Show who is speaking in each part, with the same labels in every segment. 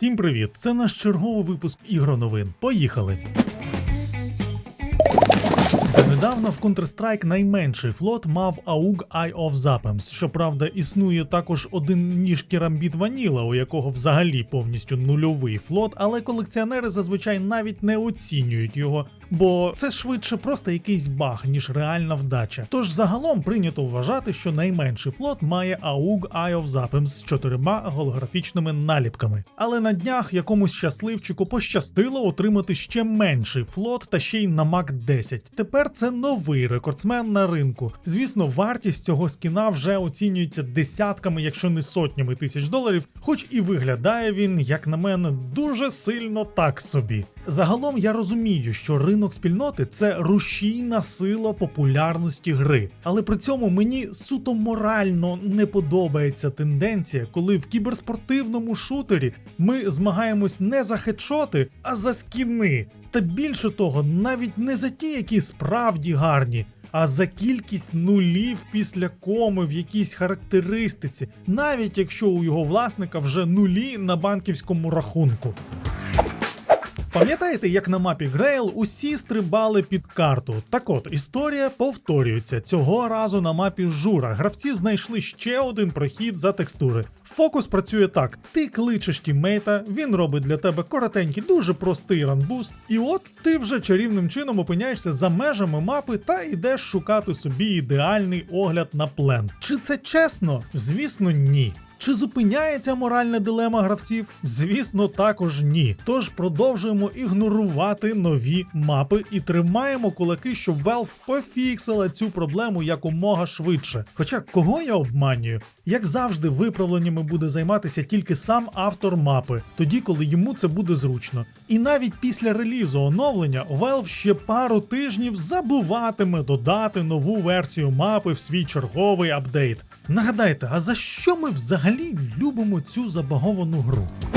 Speaker 1: Всім привіт! Це наш черговий випуск ігроновин. Поїхали! Недавно в Counter-Strike найменший флот мав AUG Eye of Zapems. Щоправда, існує також один ніж Керамбіт Ваніла, у якого взагалі повністю нульовий флот, але колекціонери зазвичай навіть не оцінюють його, бо це швидше просто якийсь баг, ніж реальна вдача. Тож загалом прийнято вважати, що найменший флот має AUG Eye of Zapems з чотирма голографічними наліпками. Але на днях якомусь щасливчику пощастило отримати ще менший флот та ще й на Мак 10. Тепер це новий рекордсмен на ринку. Звісно, вартість цього скіна вже оцінюється десятками, якщо не сотнями тисяч доларів, хоч і виглядає він, як на мене, дуже сильно так собі. Загалом я розумію, що ринок спільноти це рушійна сила популярності гри, але при цьому мені суто морально не подобається тенденція, коли в кіберспортивному шутері ми змагаємось не за хедшоти, а за скіни. Та більше того, навіть не за ті, які справді гарні. А за кількість нулів після коми в якійсь характеристиці, навіть якщо у його власника вже нулі на банківському рахунку. Пам'ятаєте, як на мапі Грейл усі стрибали під карту? Так от історія повторюється. Цього разу на мапі Жура гравці знайшли ще один прохід за текстури. Фокус працює так: ти кличеш тіммейта, він робить для тебе коротенький, дуже простий ранбуст, і от ти вже чарівним чином опиняєшся за межами мапи та йдеш шукати собі ідеальний огляд на плен. Чи це чесно? Звісно, ні. Чи зупиняється моральна дилема гравців? Звісно, також ні. Тож продовжуємо ігнорувати нові мапи і тримаємо кулаки, щоб Valve пофіксила цю проблему якомога швидше. Хоча кого я обманюю? Як завжди, виправленнями буде займатися тільки сам автор мапи, тоді коли йому це буде зручно. І навіть після релізу оновлення Valve ще пару тижнів забуватиме додати нову версію мапи в свій черговий апдейт. Нагадайте, а за що ми взагалі любимо цю забаговану гру?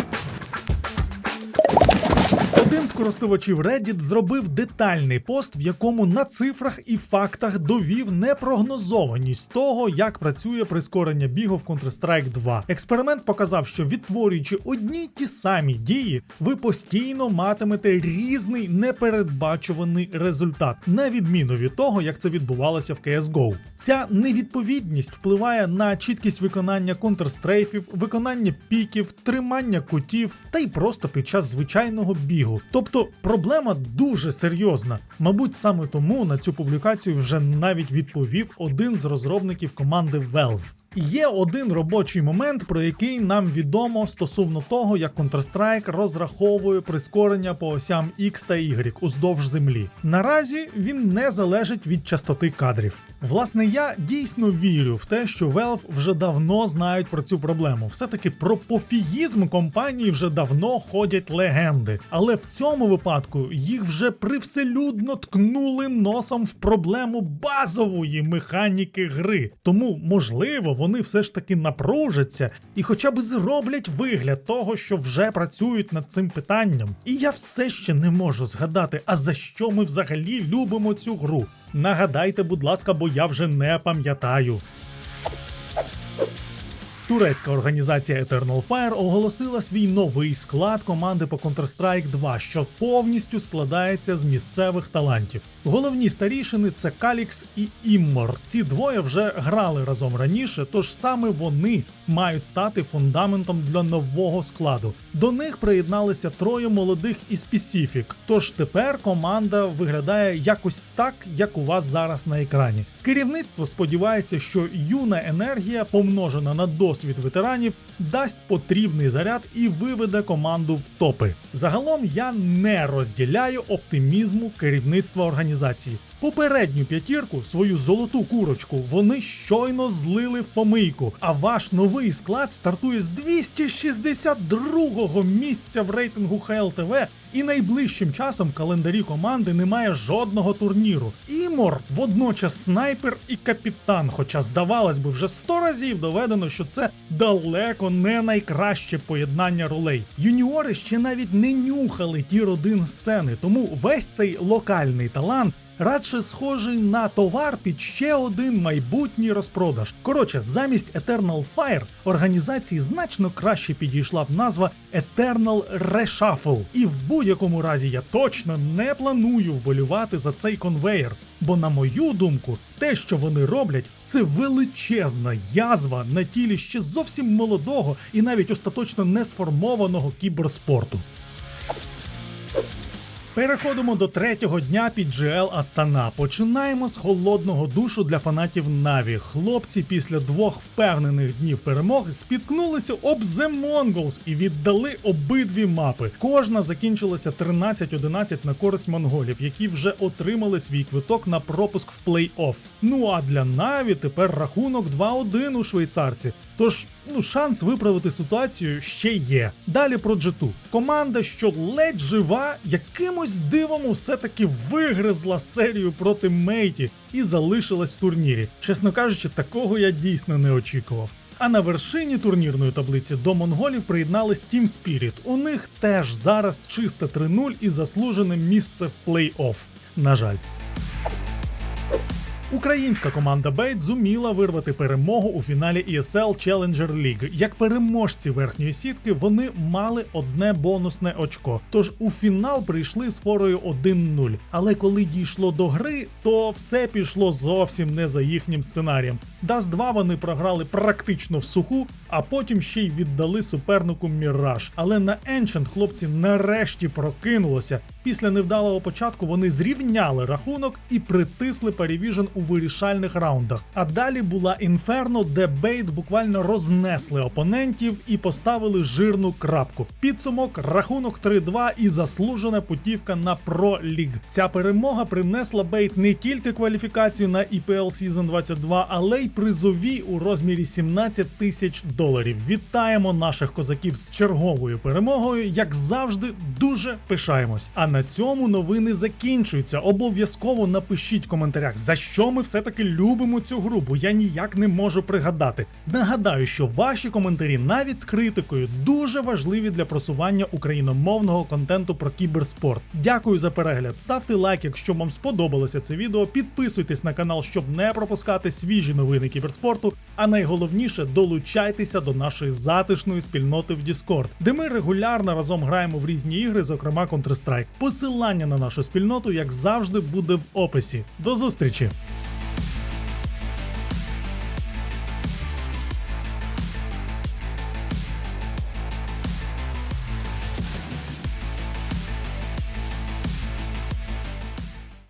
Speaker 1: Один з користувачів Reddit зробив детальний пост, в якому на цифрах і фактах довів непрогнозованість того, як працює прискорення бігу в Counter-Strike 2. Експеримент показав, що відтворюючи одні й ті самі дії, ви постійно матимете різний непередбачуваний результат, на відміну від того, як це відбувалося в CSGO. Ця невідповідність впливає на чіткість виконання контрстрейфів, виконання піків, тримання кутів та й просто під час звичайного бігу. Тобто проблема дуже серйозна. Мабуть, саме тому на цю публікацію вже навіть відповів один з розробників команди Valve. Є один робочий момент, про який нам відомо стосовно того, як Counter-Strike розраховує прискорення по осям X та Y уздовж землі. Наразі він не залежить від частоти кадрів. Власне, я дійсно вірю в те, що Valve вже давно знають про цю проблему. Все-таки про пофігізм компанії вже давно ходять легенди. Але в цьому випадку їх вже привселюдно ткнули носом в проблему базової механіки гри. Тому, можливо, вони все ж таки напружаться і хоча б зроблять вигляд того, що вже працюють над цим питанням. І я все ще не можу згадати, а за що ми взагалі любимо цю гру. Нагадайте, будь ласка, бо я вже не пам'ятаю. Турецька організація Eternal Fire оголосила свій новий склад команди по Counter-Strike 2, що повністю складається з місцевих талантів. Головні старішини це Калікс і Іммор. Ці двоє вже грали разом раніше, тож саме вони мають стати фундаментом для нового складу. До них приєдналися троє молодих із Pacific, Тож тепер команда виглядає якось так, як у вас зараз на екрані. Керівництво сподівається, що юна енергія, помножена на досвід ветеранів, дасть потрібний заряд і виведе команду в топи. Загалом я не розділяю оптимізму керівництва організації. Попередню п'ятірку, свою золоту курочку, вони щойно злили в помийку. А ваш новий склад стартує з 262-го місця в рейтингу ХЛТВ. І найближчим часом в календарі команди немає жодного турніру. Імор водночас снайпер і капітан. Хоча, здавалось би, вже сто разів доведено, що це далеко не найкраще поєднання ролей. Юніори ще навіть не нюхали ті родин сцени, тому весь цей локальний талант радше схожий на товар під ще один майбутній розпродаж. Коротше, замість Eternal Fire організації значно краще підійшла б назва Eternal Reshuffle. І в будь-якому разі я точно не планую вболівати за цей конвейер. Бо, на мою думку, те, що вони роблять, це величезна язва на тілі ще зовсім молодого і навіть остаточно не сформованого кіберспорту. Переходимо до третього дня під GL Астана. Починаємо з холодного душу для фанатів Наві. Хлопці після двох впевнених днів перемог спіткнулися об The Mongols і віддали обидві мапи. Кожна закінчилася 13-11 на користь монголів, які вже отримали свій квиток на пропуск в плей-офф. Ну а для Наві тепер рахунок 2-1 у швейцарці. Тож, ну, шанс виправити ситуацію ще є. Далі про G2. Команда, що ледь жива, якимось дивом все-таки вигризла серію проти Мейті і залишилась в турнірі. Чесно кажучи, такого я дійсно не очікував. А на вершині турнірної таблиці до монголів приєднались Team Spirit. У них теж зараз чисте 3-0 і заслужене місце в плей-офф. На жаль. Українська команда Бейт зуміла вирвати перемогу у фіналі ESL Challenger League. Як переможці верхньої сітки, вони мали одне бонусне очко. Тож у фінал прийшли з форою 1-0. Але коли дійшло до гри, то все пішло зовсім не за їхнім сценарієм. Даст 2 вони програли практично в суху, а потім ще й віддали супернику Міраж. Але на Ancient хлопці нарешті прокинулося. Після невдалого початку вони зрівняли рахунок і притисли Парівіжн у вирішальних раундах. А далі була інферно, де Бейт буквально рознесли опонентів і поставили жирну крапку. Підсумок рахунок 3-2 і заслужена путівка на Pro League. Ця перемога принесла Бейт не тільки кваліфікацію на EPL Season 22, але й призові у розмірі 17 тисяч доларів. Вітаємо наших козаків з черговою перемогою. Як завжди, дуже пишаємось. А на цьому новини закінчуються. Обов'язково напишіть в коментарях, за що ми все-таки любимо цю гру, бо я ніяк не можу пригадати. Нагадаю, що ваші коментарі навіть з критикою дуже важливі для просування україномовного контенту про кіберспорт. Дякую за перегляд. Ставте лайк, якщо вам сподобалося це відео. Підписуйтесь на канал, щоб не пропускати свіжі новини кіберспорту. А найголовніше долучайтеся до нашої затишної спільноти в Discord, де ми регулярно разом граємо в різні ігри, зокрема Counter-Strike. Посилання на нашу спільноту, як завжди, буде в описі. До зустрічі!